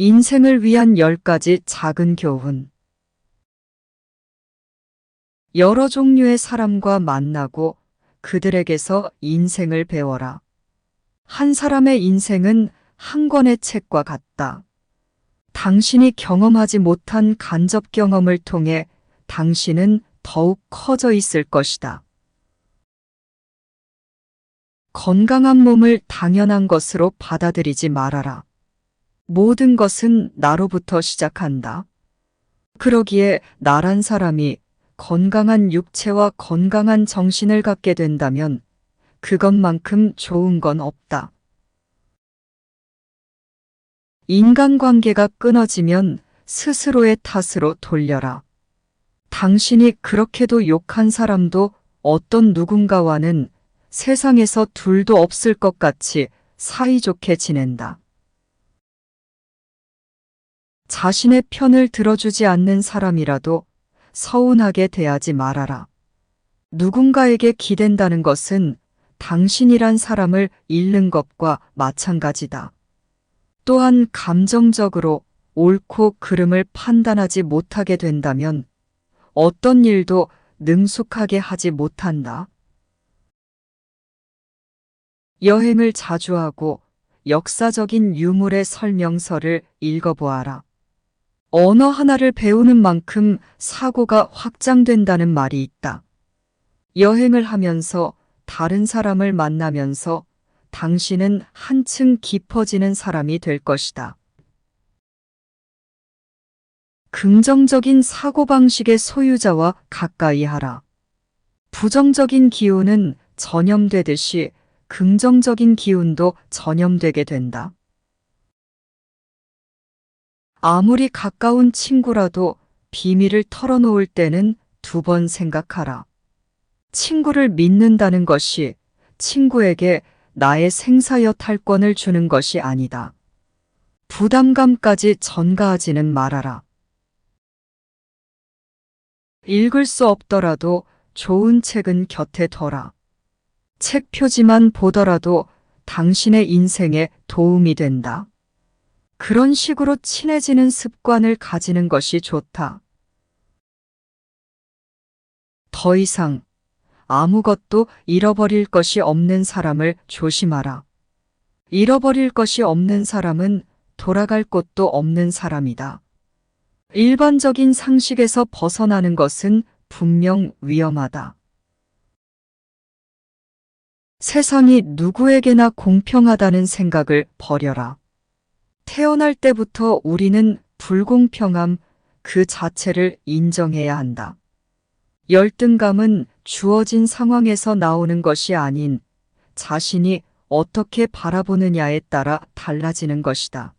인생을 위한 10가지 작은 교훈. 여러 종류의 사람과 만나고 그들에게서 인생을 배워라. 한 사람의 인생은 한 권의 책과 같다. 당신이 경험하지 못한 간접 경험을 통해 당신은 더욱 커져 있을 것이다. 건강한 몸을 당연한 것으로 받아들이지 말아라. 모든 것은 나로부터 시작한다. 그러기에 나란 사람이 건강한 육체와 건강한 정신을 갖게 된다면 그것만큼 좋은 건 없다. 인간관계가 끊어지면 스스로의 탓으로 돌려라. 당신이 그렇게도 욕한 사람도 어떤 누군가와는 세상에서 둘도 없을 것 같이 사이좋게 지낸다. 자신의 편을 들어주지 않는 사람이라도 서운하게 대하지 말아라. 누군가에게 기댄다는 것은 당신이란 사람을 잃는 것과 마찬가지다. 또한 감정적으로 옳고 그름을 판단하지 못하게 된다면 어떤 일도 능숙하게 하지 못한다. 여행을 자주 하고 역사적인 유물의 설명서를 읽어보아라. 언어 하나를 배우는 만큼 사고가 확장된다는 말이 있다. 여행을 하면서 다른 사람을 만나면서 당신은 한층 깊어지는 사람이 될 것이다. 긍정적인 사고방식의 소유자와 가까이 하라. 부정적인 기운은 전염되듯이 긍정적인 기운도 전염되게 된다. 아무리 가까운 친구라도 비밀을 털어놓을 때는 두 번 생각하라. 친구를 믿는다는 것이 친구에게 나의 생사여 탈권을 주는 것이 아니다. 부담감까지 전가하지는 말아라. 읽을 수 없더라도 좋은 책은 곁에 둬라. 책 표지만 보더라도 당신의 인생에 도움이 된다. 그런 식으로 친해지는 습관을 가지는 것이 좋다. 더 이상 아무것도 잃어버릴 것이 없는 사람을 조심하라. 잃어버릴 것이 없는 사람은 돌아갈 곳도 없는 사람이다. 일반적인 상식에서 벗어나는 것은 분명 위험하다. 세상이 누구에게나 공평하다는 생각을 버려라. 태어날 때부터 우리는 불공평함 그 자체를 인정해야 한다. 열등감은 주어진 상황에서 나오는 것이 아닌 자신이 어떻게 바라보느냐에 따라 달라지는 것이다.